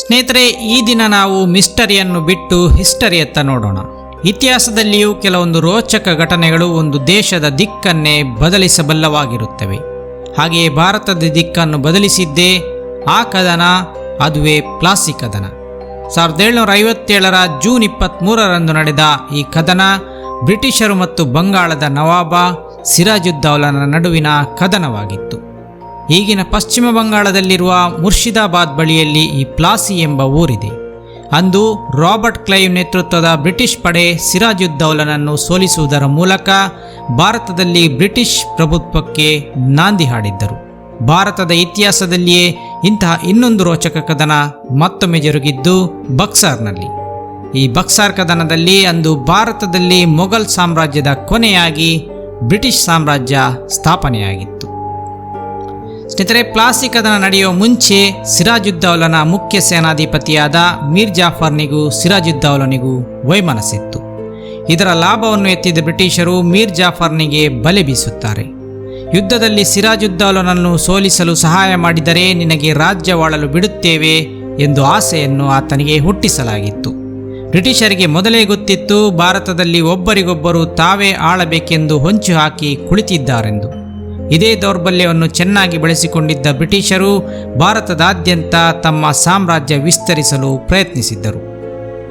ಸ್ನೇಹಿತರೆ, ಈ ದಿನ ನಾವು ಮಿಸ್ಟರಿಯನ್ನು ಬಿಟ್ಟು ಹಿಸ್ಟರಿಯತ್ತ ನೋಡೋಣ. ಇತಿಹಾಸದಲ್ಲಿಯೂ ಕೆಲವೊಂದು ರೋಚಕ ಘಟನೆಗಳು ಒಂದು ದೇಶದ ದಿಕ್ಕನ್ನೇ ಬದಲಿಸಬಲ್ಲವಾಗಿರುತ್ತವೆ. ಹಾಗೆಯೇ ಭಾರತದ ದಿಕ್ಕನ್ನು ಬದಲಿಸಿದ್ದೇ ಆ ಕದನ, ಅದುವೇ ಪ್ಲಾಸಿ ಕದನ. ಸಾವಿರದ ಏಳ್ನೂರ ಐವತ್ತೇಳರ ಜೂನ್ ಇಪ್ಪತ್ತ್ಮೂರರಂದು ನಡೆದ ಈ ಕದನ, ಬ್ರಿಟಿಷರು ಮತ್ತು ಬಂಗಾಳದ ನವಾಬ ಸಿರಾಜುದ್ದೌಲನ ನಡುವಿನ ಕದನವಾಗಿತ್ತು. ಈಗಿನ ಪಶ್ಚಿಮ ಬಂಗಾಳದಲ್ಲಿರುವ ಮುರ್ಷಿದಾಬಾದ್ ಬಳಿಯಲ್ಲಿ ಈ ಪ್ಲಾಸಿ ಎಂಬ ಊರಿದೆ. ಅಂದು ರಾಬರ್ಟ್ ಕ್ಲೈವ್ ನೇತೃತ್ವದ ಬ್ರಿಟಿಷ್ ಪಡೆ ಸಿರಾಜುದ್ದೌಲನನ್ನು ಸೋಲಿಸುವುದರ ಮೂಲಕ ಭಾರತದಲ್ಲಿ ಬ್ರಿಟಿಷ್ ಪ್ರಭುತ್ವಕ್ಕೆ ನಾಂದಿ ಹಾಡಿದ್ದರು. ಭಾರತದ ಇತಿಹಾಸದಲ್ಲಿಯೇ ಇಂತಹ ಇನ್ನೊಂದು ರೋಚಕ ಕದನ ಮತ್ತೊಮ್ಮೆ ಜರುಗಿದ್ದು ಬಕ್ಸಾರ್ನಲ್ಲಿ. ಈ ಬಕ್ಸಾರ್ ಕದನದಲ್ಲಿ ಅಂದು ಭಾರತದಲ್ಲಿ ಮೊಘಲ್ ಸಾಮ್ರಾಜ್ಯದ ಕೊನೆಯಾಗಿ ಬ್ರಿಟಿಷ್ ಸಾಮ್ರಾಜ್ಯ ಸ್ಥಾಪನೆಯಾಗಿತ್ತು. ಸ್ನೇಹಿತರೆ ಪ್ಲಾಸಿ ಕದನ ನಡೆಯುವ ಮುಂಚೆ ಸಿರಾಜುದ್ದೌಲನ ಮುಖ್ಯ ಸೇನಾಧಿಪತಿಯಾದ ಮೀರ್ ಜಾಫರ್ನಿಗೂ ಸಿರಾಜುದ್ದೌಲನಿಗೂ ವೈಮನಸ್ಸಿತ್ತು. ಇದರ ಲಾಭವನ್ನು ಎತ್ತಿದ ಬ್ರಿಟಿಷರು ಮೀರ್ ಜಾಫರ್ನಿಗೆ ಬಲೆ ಬೀಸುತ್ತಾರೆ. ಯುದ್ಧದಲ್ಲಿ ಸಿರಾಜುದ್ದೌಲನನ್ನು ಸೋಲಿಸಲು ಸಹಾಯ ಮಾಡಿದರೆ ನಿನಗೆ ರಾಜ್ಯವಾಳಲು ಬಿಡುತ್ತೇವೆ ಎಂದು ಆಸೆಯನ್ನು ಆತನಿಗೆ ಹುಟ್ಟಿಸಲಾಗಿತ್ತು. ಬ್ರಿಟಿಷರಿಗೆ ಮೊದಲೇ ಗೊತ್ತಿತ್ತು, ಭಾರತದಲ್ಲಿ ಒಬ್ಬರಿಗೊಬ್ಬರು ತಾವೇ ಆಳಬೇಕೆಂದು ಹೊಂಚು ಹಾಕಿ ಕುಳಿತಿದ್ದಾರೆಂದು. ಇದೇ ದೌರ್ಬಲ್ಯವನ್ನು ಚೆನ್ನಾಗಿ ಬಳಸಿಕೊಂಡಿದ್ದ ಬ್ರಿಟಿಷರು ಭಾರತದಾದ್ಯಂತ ತಮ್ಮ ಸಾಮ್ರಾಜ್ಯ ವಿಸ್ತರಿಸಲು ಪ್ರಯತ್ನಿಸಿದ್ದರು.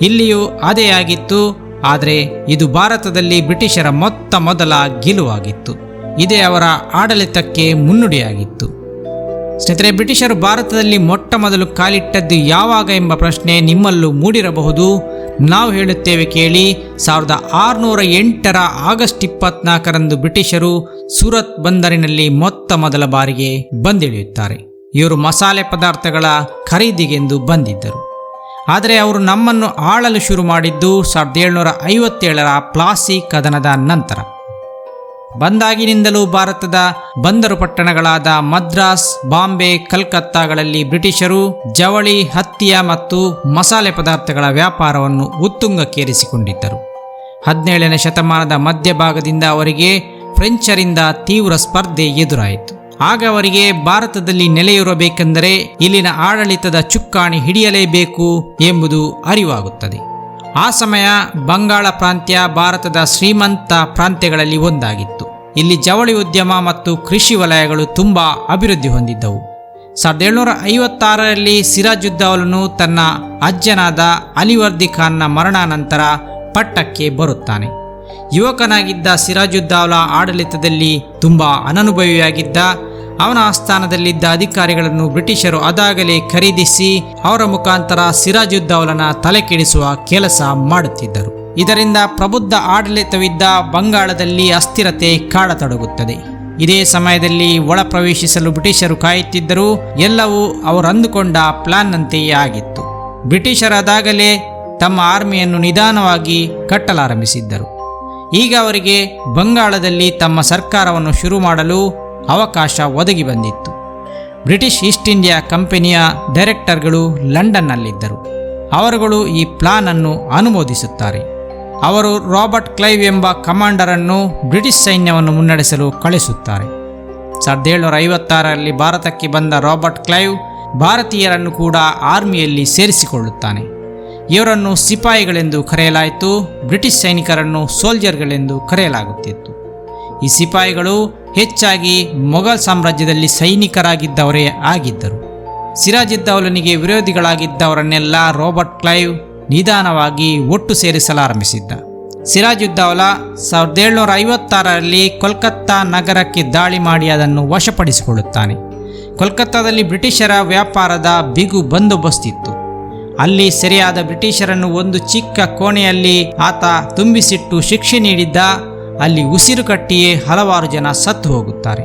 ಇಲ್ಲಿಯೂ ಅದೇ ಆಗಿತ್ತು, ಆದರೆ ಇದು ಭಾರತದಲ್ಲಿ ಬ್ರಿಟಿಷರ ಮೊತ್ತ ಮೊದಲ ಗೆಲುವಾಗಿತ್ತು. ಇದೇ ಅವರ ಆಡಳಿತಕ್ಕೆ ಮುನ್ನುಡಿಯಾಗಿತ್ತು. ಸ್ನೇಹಿತರೆ, ಬ್ರಿಟಿಷರು ಭಾರತದಲ್ಲಿ ಮೊಟ್ಟ ಮೊದಲು ಕಾಲಿಟ್ಟದ್ದು ಯಾವಾಗ ಎಂಬ ಪ್ರಶ್ನೆ ನಿಮ್ಮಲ್ಲೂ ಮೂಡಿರಬಹುದು. ನಾವು ಹೇಳುತ್ತೇವೆ ಕೇಳಿ, ಸಾವಿರದ ಆರುನೂರ ಎಂಟರ ಆಗಸ್ಟ್ ಇಪ್ಪತ್ನಾಲ್ಕರಂದು ಬ್ರಿಟಿಷರು ಸೂರತ್ ಬಂದರಿನಲ್ಲಿ ಮೊತ್ತ ಮೊದಲ ಬಾರಿಗೆ ಬಂದಿಳಿಯುತ್ತಾರೆ. ಇವರು ಮಸಾಲೆ ಪದಾರ್ಥಗಳ ಖರೀದಿಗೆಂದು ಬಂದಿದ್ದರು. ಆದರೆ ಅವರು ನಮ್ಮನ್ನು ಆಳಲು ಶುರು ಮಾಡಿದ್ದು ಸಾವಿರದ ಏಳ್ನೂರ ಐವತ್ತೇಳರ ಪ್ಲಾಸಿ ಕದನದ ನಂತರ. ಬಂದಾಗಿನಿಂದಲೂ ಭಾರತದ ಬಂದರು ಪಟ್ಟಣಗಳಾದ ಮದ್ರಾಸ್, ಬಾಂಬೆ, ಕಲ್ಕತ್ತಾಗಳಲ್ಲಿ ಬ್ರಿಟಿಷರು ಜವಳಿ, ಹತ್ತಿಯ ಮತ್ತು ಮಸಾಲೆ ಪದಾರ್ಥಗಳ ವ್ಯಾಪಾರವನ್ನು ಉತ್ತುಂಗಕ್ಕೇರಿಸಿಕೊಂಡಿದ್ದರು. ಹದಿನೇಳನೇ ಶತಮಾನದ ಮಧ್ಯಭಾಗದಿಂದ ಅವರಿಗೆ ಫ್ರೆಂಚರಿಂದ ತೀವ್ರ ಸ್ಪರ್ಧೆ ಎದುರಾಯಿತು. ಆಗ ಅವರಿಗೆ ಭಾರತದಲ್ಲಿ ನೆಲೆಯಿರಬೇಕೆಂದರೆ ಇಲ್ಲಿನ ಆಡಳಿತದ ಚುಕ್ಕಾಣಿ ಹಿಡಿಯಲೇಬೇಕು ಎಂಬುದು ಅರಿವಾಗುತ್ತದೆ. ಆ ಸಮಯ ಬಂಗಾಳ ಪ್ರಾಂತ್ಯ ಭಾರತದ ಶ್ರೀಮಂತ ಪ್ರಾಂತ್ಯಗಳಲ್ಲಿ ಒಂದಾಗಿತ್ತು. ಇಲ್ಲಿ ಜವಳಿ ಉದ್ಯಮ ಮತ್ತು ಕೃಷಿ ವಲಯಗಳು ತುಂಬ ಅಭಿವೃದ್ಧಿ ಹೊಂದಿದ್ದವು. ಸಾವಿರದ ಏಳ್ನೂರ ಐವತ್ತಾರರಲ್ಲಿ ಸಿರಾಜುದ್ದೌಲನು ತನ್ನ ಅಜ್ಜನಾದ ಅಲಿವರ್ದಿ ಖಾನ್ನ ಮರಣಾನಂತರ ಪಟ್ಟಕ್ಕೆ ಬರುತ್ತಾನೆ. ಯುವಕನಾಗಿದ್ದ ಸಿರಾಜುದ್ದೌಲ ಆಡಳಿತದಲ್ಲಿ ತುಂಬ ಅನನುಭವಿಯಾಗಿದ್ದ ಅವನ ಆಸ್ಥಾನದಲ್ಲಿದ್ದ ಅಧಿಕಾರಿಗಳನ್ನು ಬ್ರಿಟಿಷರು ಅದಾಗಲೇ ಖರೀದಿಸಿ ಅವರ ಮುಖಾಂತರ ಸಿರಾಜುದ್ದೌಲನ ತಲೆ ಕೆಡಿಸುವ ಕೆಲಸ ಮಾಡುತ್ತಿದ್ದರು. ಇದರಿಂದ ಪ್ರಬುದ್ಧ ಆಡಳಿತವಿದ್ದ ಬಂಗಾಳದಲ್ಲಿ ಅಸ್ಥಿರತೆ ಕಾಡತೊಡಗುತ್ತದೆ. ಇದೇ ಸಮಯದಲ್ಲಿ ಒಳ ಪ್ರವೇಶಿಸಲು ಬ್ರಿಟಿಷರು ಕಾಯುತ್ತಿದ್ದರೂ ಎಲ್ಲವೂ ಅವರು ಅಂದುಕೊಂಡ ಪ್ಲಾನ್ನಂತೆಯೇ ಆಗಿತ್ತು. ಬ್ರಿಟಿಷರಾದಾಗಲೇ ತಮ್ಮ ಆರ್ಮಿಯನ್ನು ನಿಧಾನವಾಗಿ ಕಟ್ಟಲಾರಂಭಿಸಿದ್ದರು. ಈಗ ಅವರಿಗೆ ಬಂಗಾಳದಲ್ಲಿ ತಮ್ಮ ಸರ್ಕಾರವನ್ನು ಶುರು ಮಾಡಲು ಅವಕಾಶ ಒದಗಿ ಬಂದಿತ್ತು. ಬ್ರಿಟಿಷ್ ಈಸ್ಟ್ ಇಂಡಿಯಾ ಕಂಪನಿಯ ಡೈರೆಕ್ಟರ್ಗಳು ಲಂಡನ್ನಲ್ಲಿದ್ದರು. ಅವರುಗಳು ಈ ಪ್ಲಾನ್ ಅನ್ನು ಅನುಮೋದಿಸುತ್ತಾರೆ. ಅವರು ರಾಬರ್ಟ್ ಕ್ಲೈವ್ ಎಂಬ ಕಮಾಂಡರನ್ನು ಬ್ರಿಟಿಷ್ ಸೈನ್ಯವನ್ನು ಮುನ್ನಡೆಸಲು ಕಳಿಸುತ್ತಾರೆ. ಸಾವಿರದ ಏಳ್ನೂರ ಐವತ್ತಾರರಲ್ಲಿ ಭಾರತಕ್ಕೆ ಬಂದ ರಾಬರ್ಟ್ ಕ್ಲೈವ್ ಭಾರತೀಯರನ್ನು ಕೂಡ ಆರ್ಮಿಯಲ್ಲಿ ಸೇರಿಸಿಕೊಳ್ಳುತ್ತಾನೆ. ಇವರನ್ನು ಸಿಪಾಯಿಗಳೆಂದು ಕರೆಯಲಾಯಿತು, ಬ್ರಿಟಿಷ್ ಸೈನಿಕರನ್ನು ಸೋಲ್ಜರ್ಗಳೆಂದು ಕರೆಯಲಾಗುತ್ತಿತ್ತು. ಈ ಸಿಪಾಯಿಗಳು ಹೆಚ್ಚಾಗಿ ಮೊಘಲ್ ಸಾಮ್ರಾಜ್ಯದಲ್ಲಿ ಸೈನಿಕರಾಗಿದ್ದವರೇ ಆಗಿದ್ದರು. ಸಿರಾಜಿದ್ದೌಲನಿಗೆ ವಿರೋಧಿಗಳಾಗಿದ್ದವರನ್ನೆಲ್ಲ ರಾಬರ್ಟ್ ಕ್ಲೈವ್ ನಿಧಾನವಾಗಿ ಒಟ್ಟು ಸೇರಿಸಲಾರಂಭಿಸಿದ್ದ. ಸಿರಾಜುದ್ದೌಲ ಸಾವಿರದ ಏಳ್ನೂರ ಐವತ್ತಾರರಲ್ಲಿ ಕೋಲ್ಕತ್ತಾ ನಗರಕ್ಕೆ ದಾಳಿ ಮಾಡಿ ಅದನ್ನು ವಶಪಡಿಸಿಕೊಳ್ಳುತ್ತಾನೆ. ಕೋಲ್ಕತ್ತಾದಲ್ಲಿ ಬ್ರಿಟಿಷರ ವ್ಯಾಪಾರದ ಬಿಗು ಬಂದೋಬಸ್ತಿತ್ತು. ಅಲ್ಲಿ ಸೆರೆಯಾದ ಬ್ರಿಟಿಷರನ್ನು ಒಂದು ಚಿಕ್ಕ ಕೋಣೆಯಲ್ಲಿ ಆತ ತುಂಬಿಸಿಟ್ಟು ಶಿಕ್ಷೆ ನೀಡಿದ್ದ ಅಲ್ಲಿ ಉಸಿರು ಕಟ್ಟಿಯೇ ಹಲವಾರು ಜನ ಸತ್ತು ಹೋಗುತ್ತಾರೆ.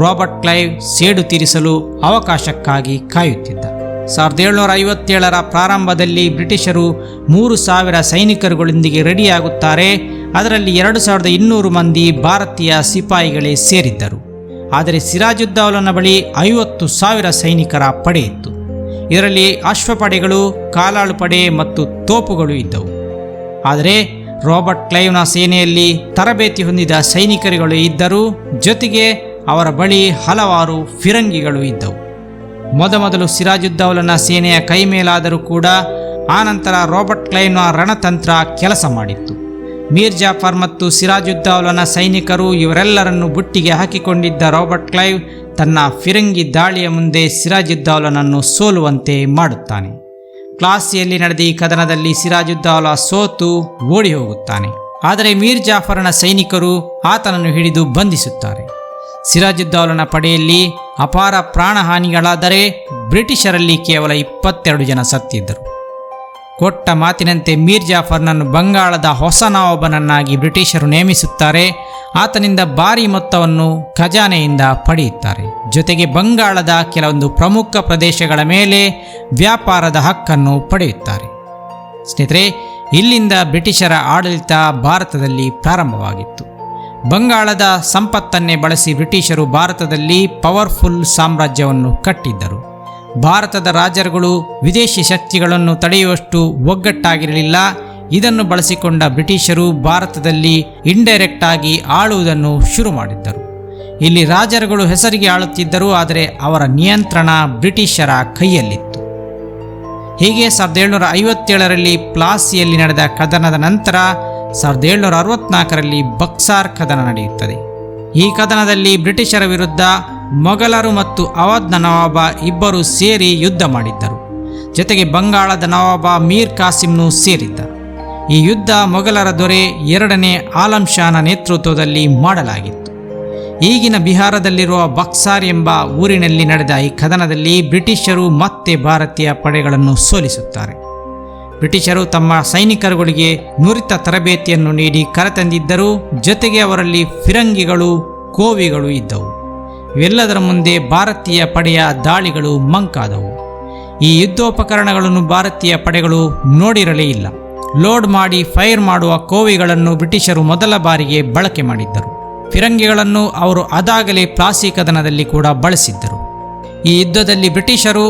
ರಾಬರ್ಟ್ ಕ್ಲೈವ್ ಸೇಡು ತೀರಿಸಲು ಅವಕಾಶಕ್ಕಾಗಿ ಕಾಯುತ್ತಿದ್ದ. ಸಾವಿರದ ಏಳ್ನೂರ ಐವತ್ತೇಳರ ಪ್ರಾರಂಭದಲ್ಲಿ ಬ್ರಿಟಿಷರು ಮೂರು ಸಾವಿರ ಸೈನಿಕರುಗಳೊಂದಿಗೆ ರೆಡಿಯಾಗುತ್ತಾರೆ. ಅದರಲ್ಲಿ ಎರಡು ಸಾವಿರದ ಇನ್ನೂರು ಮಂದಿ ಭಾರತೀಯ ಸಿಪಾಯಿಗಳೇ ಸೇರಿದ್ದರು. ಆದರೆ ಸಿರಾಜುದ್ದೌಲನ ಬಳಿ ಐವತ್ತು ಸಾವಿರ ಸೈನಿಕರ ಪಡೆ ಇತ್ತು. ಇದರಲ್ಲಿ ಅಶ್ವಪಡೆಗಳು ಕಾಲಾಳು ಪಡೆ ಮತ್ತು ತೋಪುಗಳು ಇದ್ದವು. ಆದರೆ ರಾಬರ್ಟ್ ಕ್ಲೈವ್ನ ಸೇನೆಯಲ್ಲಿ ತರಬೇತಿ ಹೊಂದಿದ ಸೈನಿಕರುಗಳು ಇದ್ದರು ಜೊತೆಗೆ ಅವರ ಬಳಿ ಹಲವಾರು ಫಿರಂಗಿಗಳು ಇದ್ದವು. ಮೊದಮೊದಲು ಸಿರಾಜುದ್ದೌಲನ ಸೇನೆಯ ಕೈ ಮೇಲಾದರೂ ಕೂಡ ಆನಂತರ ರಾಬರ್ಟ್ ಕ್ಲೈವ್ನ ರಣತಂತ್ರ ಕೆಲಸ ಮಾಡಿತ್ತು. ಮೀರ್ ಜಾಫರ್ ಮತ್ತು ಸಿರಾಜುದ್ದೌಲನ ಸೈನಿಕರು ಇವರೆಲ್ಲರನ್ನು ಬುಟ್ಟಿಗೆ ಹಾಕಿಕೊಂಡಿದ್ದ ರಾಬರ್ಟ್ ಕ್ಲೈವ್ ತನ್ನ ಫಿರಂಗಿ ದಾಳಿಯ ಮುಂದೆ ಸಿರಾಜುದ್ದೌಲನನ್ನು ಸೋಲುವಂತೆ ಮಾಡುತ್ತಾನೆ. ಕ್ಲಾಸಿಯಲ್ಲಿ ನಡೆದ ಈ ಕದನದಲ್ಲಿ ಸಿರಾಜುದ್ದಾಲ ಸೋತು ಓಡಿ ಹೋಗುತ್ತಾನೆ. ಆದರೆ ಮೀರ್ ಜಾಫರನ ಸೈನಿಕರು ಆತನನ್ನು ಹಿಡಿದು ಬಂಧಿಸುತ್ತಾರೆ. ಸಿರಾಜುದ್ದೌಲನ ಪಡೆಯಲ್ಲಿ ಅಪಾರ ಪ್ರಾಣಹಾನಿಗಳಾದರೆ ಬ್ರಿಟಿಷರಲ್ಲಿ ಕೇವಲ ಇಪ್ಪತ್ತೆರಡು ಜನ ಸತ್ತಿದ್ದರು. ಕೊಟ್ಟ ಮಾತಿನಂತೆ ಮೀರ್ ಜಾಫರ್ನನ್ನು ಬಂಗಾಳದ ಹೊಸ ನವಾಬನನ್ನಾಗಿ ಬ್ರಿಟಿಷರು ನೇಮಿಸುತ್ತಾರೆ. ಆತನಿಂದ ಭಾರಿ ಮೊತ್ತವನ್ನು ಖಜಾನೆಯಿಂದ ಪಡೆಯುತ್ತಾರೆ. ಜೊತೆಗೆ ಬಂಗಾಳದ ಕೆಲವೊಂದು ಪ್ರಮುಖ ಪ್ರದೇಶಗಳ ಮೇಲೆ ವ್ಯಾಪಾರದ ಹಕ್ಕನ್ನು ಪಡೆಯುತ್ತಾರೆ. ಸ್ನೇಹಿತರೆ, ಇಲ್ಲಿಂದ ಬ್ರಿಟಿಷರ ಆಡಳಿತ ಭಾರತದಲ್ಲಿ ಪ್ರಾರಂಭವಾಗಿತ್ತು. ಬಂಗಾಳದ ಸಂಪತ್ತನ್ನೇ ಬಳಸಿ ಬ್ರಿಟಿಷರು ಭಾರತದಲ್ಲಿ ಪವರ್ಫುಲ್ ಸಾಮ್ರಾಜ್ಯವನ್ನು ಕಟ್ಟಿದ್ದರು. ಭಾರತದ ರಾಜರುಗಳು ವಿದೇಶಿ ಶಕ್ತಿಗಳನ್ನು ತಡೆಯುವಷ್ಟು ಒಗ್ಗಟ್ಟಾಗಿರಲಿಲ್ಲ. ಇದನ್ನು ಬಳಸಿಕೊಂಡ ಬ್ರಿಟಿಷರು ಭಾರತದಲ್ಲಿ ಇಂಡೈರೆಕ್ಟ್ ಆಗಿ ಆಳುವುದನ್ನು ಶುರು ಮಾಡಿದ್ದರು. ಇಲ್ಲಿ ರಾಜರುಗಳು ಹೆಸರಿಗೆ ಆಳುತ್ತಿದ್ದರು, ಆದರೆ ಅವರ ನಿಯಂತ್ರಣ ಬ್ರಿಟಿಷರ ಕೈಯಲ್ಲಿತ್ತು. ಹೀಗೆ ಸಾವಿರದ ಏಳ್ನೂರ ಐವತ್ತೇಳರಲ್ಲಿ ಪ್ಲಾಸಿಯಲ್ಲಿ ನಡೆದ ಕದನದ ನಂತರ ಸಾವಿರದ ಏಳ್ನೂರ ಅರವತ್ನಾಲ್ಕರಲ್ಲಿ ಬಕ್ಸಾರ್ ಕದನ ನಡೆಯುತ್ತದೆ. ಈ ಕದನದಲ್ಲಿ ಬ್ರಿಟಿಷರ ವಿರುದ್ಧ ಮೊಘಲರು ಮತ್ತು ಅವಧ್ನ ನವಾಬ ಇಬ್ಬರು ಸೇರಿ ಯುದ್ಧ ಮಾಡಿದ್ದರು. ಜೊತೆಗೆ ಬಂಗಾಳದ ನವಾಬ ಮೀರ್ ಕಾಸಿಂನು ಸೇರಿದ್ದ ಈ ಯುದ್ಧ ಮೊಘಲರ ದೊರೆ ಎರಡನೇ ಆಲಂ ಶಾನ ನೇತೃತ್ವದಲ್ಲಿ ಮಾಡಲಾಗಿತ್ತು. ಈಗಿನ ಬಿಹಾರದಲ್ಲಿರುವ ಬಕ್ಸಾರ್ ಎಂಬ ಊರಿನಲ್ಲಿ ನಡೆದ ಈ ಕದನದಲ್ಲಿ ಬ್ರಿಟಿಷರು ಮತ್ತೆ ಭಾರತೀಯ ಪಡೆಗಳನ್ನು ಸೋಲಿಸುತ್ತಾರೆ. ಬ್ರಿಟಿಷರು ತಮ್ಮ ಸೈನಿಕರುಗಳಿಗೆ ನುರಿತ ತರಬೇತಿಯನ್ನು ನೀಡಿ ಕರೆತಂದಿದ್ದರು ಜೊತೆಗೆ ಅವರಲ್ಲಿ ಫಿರಂಗಿಗಳು ಕೋವಿಗಳು ಇದ್ದವು. ಇವೆಲ್ಲದರ ಮುಂದೆ ಭಾರತೀಯ ಪಡೆಯ ದಾಳಿಗಳು ಮಂಕಾದವು. ಈ ಯುದ್ಧೋಪಕರಣಗಳನ್ನು ಭಾರತೀಯ ಪಡೆಗಳು ನೋಡಿರಲೇ ಇಲ್ಲ. ಲೋಡ್ ಮಾಡಿ ಫೈರ್ ಮಾಡುವ ಕೋವಿಗಳನ್ನು ಬ್ರಿಟಿಷರು ಮೊದಲ ಬಾರಿಗೆ ಬಳಕೆ ಮಾಡಿದ್ದರು. ಫಿರಂಗಿಗಳನ್ನು ಅವರು ಅದಾಗಲೇ ಪ್ಲಾಸಿ ಕದನದಲ್ಲಿ ಕೂಡ ಬಳಸಿದ್ದರು. ಈ ಯುದ್ಧದಲ್ಲಿ ಬ್ರಿಟಿಷರು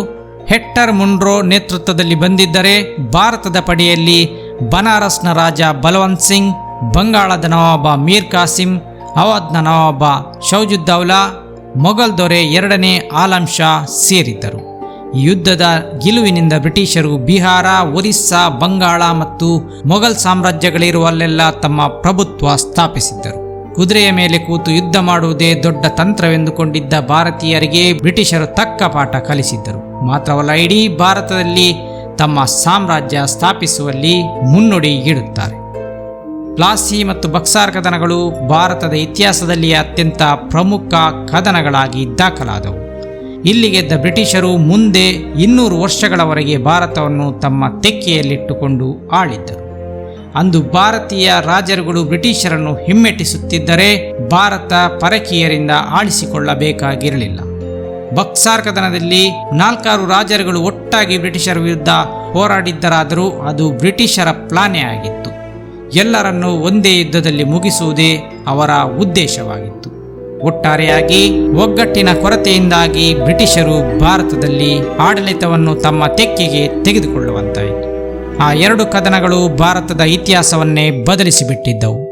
ಹೆಕ್ಟರ್ ಮುಂಡ್ರೋ ನೇತೃತ್ವದಲ್ಲಿ ಬಂದಿದ್ದರೆ ಭಾರತದ ಪಡೆಯಲ್ಲಿ ಬನಾರಸ್ನ ರಾಜ ಬಲವಂತ್ ಸಿಂಗ್, ಬಂಗಾಳದ ನವಾಬ ಮೀರ್ ಕಾಸಿಂ ಅವಧ್ನ ನವಾಬ ಶೌಜುದ್ದೌಲಾ ಮೊಘಲ್ ದೊರೆ ಎರಡನೇ ಆಲಂ ಶಾ ಸೇರಿದ್ದರು. ಯುದ್ಧದ ಗೆಲುವಿನಿಂದ ಬ್ರಿಟಿಷರು ಬಿಹಾರ, ಒರಿಸ್ಸಾ, ಬಂಗಾಳ ಮತ್ತು ಮೊಘಲ್ ಸಾಮ್ರಾಜ್ಯಗಳಿರುವಲ್ಲೆಲ್ಲ ತಮ್ಮ ಪ್ರಭುತ್ವ ಸ್ಥಾಪಿಸಿದ್ದರು. ಕುದುರೆಯ ಮೇಲೆ ಕೂತು ಯುದ್ಧ ಮಾಡುವುದೇ ದೊಡ್ಡ ತಂತ್ರವೆಂದುಕೊಂಡಿದ್ದ ಭಾರತೀಯರಿಗೆ ಬ್ರಿಟಿಷರು ತಕ್ಕ ಪಾಠ ಕಲಿಸಿದ್ದರು. ಮಾತ್ರವಲ್ಲ, ಇಡೀ ಭಾರತದಲ್ಲಿ ತಮ್ಮ ಸಾಮ್ರಾಜ್ಯ ಸ್ಥಾಪಿಸುವಲ್ಲಿ ಮುನ್ನುಡಿ ಇಡುತ್ತಾರೆ. ಪ್ಲಾಸಿ ಮತ್ತು ಬಕ್ಸಾರ್ ಕದನಗಳು ಭಾರತದ ಇತಿಹಾಸದಲ್ಲಿ ಅತ್ಯಂತ ಪ್ರಮುಖ ಕದನಗಳಾಗಿ ದಾಖಲಾದವು. ಇಲ್ಲಿ ಗೆದ್ದ ಬ್ರಿಟಿಷರು ಮುಂದೆ ಇನ್ನೂರು ವರ್ಷಗಳವರೆಗೆ ಭಾರತವನ್ನು ತಮ್ಮ ತೆಕ್ಕೆಯಲ್ಲಿಟ್ಟುಕೊಂಡು ಆಳಿದ್ದರು. ಅಂದು ಭಾರತೀಯ ರಾಜರುಗಳು ಬ್ರಿಟಿಷರನ್ನು ಹಿಮ್ಮೆಟ್ಟಿಸುತ್ತಿದ್ದರೆ ಭಾರತ ಪರಕೀಯರಿಂದ ಆಳಿಸಿಕೊಳ್ಳಬೇಕಾಗಿರಲಿಲ್ಲ. ಬಕ್ಸಾರ್ ಕದನದಲ್ಲಿ ನಾಲ್ಕಾರು ರಾಜರುಗಳು ಒಟ್ಟಾಗಿ ಬ್ರಿಟಿಷರ ವಿರುದ್ಧ ಹೋರಾಡಿದ್ದರಾದರೂ ಅದು ಬ್ರಿಟಿಷರ ಪ್ಲಾನೇ ಆಗಿತ್ತು. ಎಲ್ಲರನ್ನೂ ಒಂದೇ ಯುದ್ಧದಲ್ಲಿ ಮುಗಿಸುವುದೇ ಅವರ ಉದ್ದೇಶವಾಗಿತ್ತು. ಒಟ್ಟಾರೆಯಾಗಿ ಒಗ್ಗಟ್ಟಿನ ಕೊರತೆಯಿಂದಾಗಿ ಬ್ರಿಟಿಷರು ಭಾರತದಲ್ಲಿ ಆಡಳಿತವನ್ನು ತಮ್ಮ ತೆಕ್ಕೆಗೆ ತೆಗೆದುಕೊಳ್ಳುವಂತಾಯಿತು. ಆ ಎರಡು ಕದನಗಳು ಭಾರತದ ಇತಿಹಾಸವನ್ನೇ ಬದಲಿಸಿಬಿಟ್ಟಿದ್ದವು.